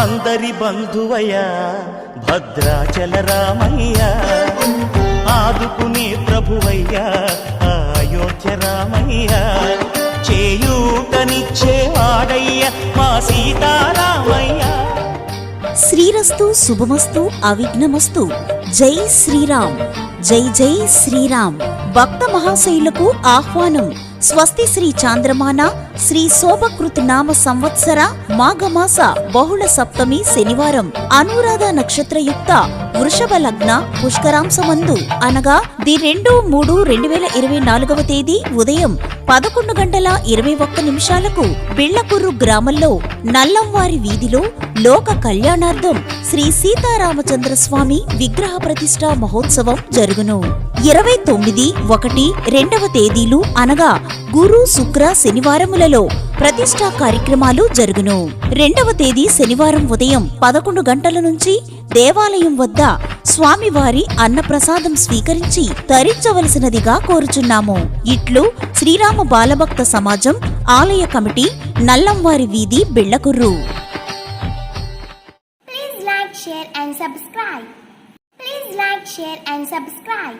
అందరి బంధువయ్యా భద్రాచల రామయ్యా ఆదుకునే ప్రభువయ్యా అయోధ్య రామయ్యా చేయూతనిచ్చేవాడయ్య మా సీతారామయ్య. శ్రీరస్తు శుభమస్తు అవిఘ్నమస్తు. జై శ్రీరామ్ జై జై శ్రీరామ్. భక్త మహాశైలకు ఆహ్వానం. స్వస్తి శ్రీ చాంద్రమాన శ్రీ శోభకృత్ నామ సంవత్సర మాఘమాస బహుళ సప్తమి శనివారం అనురాధ నక్షత్రయుక్త వృషభ లగ్న పుష్కరాంశమందు. అనగా ది రెండు మూడు రెండు వేల ఇరవై నాలుగవ తేదీ ఉదయం పదకొండు గంటల ఇరవై ఒక్క నిమిషాలకు బిళ్ళకుర్రు గ్రామంలో నల్లంవారి వీధిలో లోక కళ్యాణార్థం శ్రీ సీతారామచంద్ర స్వామి విగ్రహ ప్రతిష్ఠ మహోత్సవం జరుగును. ఇరవై తొమ్మిది ఒకటి రెండవ తేదీలు అనగా గురు శుక్ర శనివారములలో ప్రతిష్టా కార్యక్రమాలు జరుగును రెండవ తేదీ శనివారం ఉదయం పదకొండు గంటల నుంచి దేవాలయం వద్ద స్వామివారి అన్నప్రసాదం స్వీకరించి తరించవలసినదిగా కోరుచున్నాము ఇట్లు శ్రీరామ బాలభక్త సమాజం ఆలయ కమిటీ నల్లంవారి వీధి బిళ్ళకుర్రు Please like, share and subscribe. Please like, share and subscribe.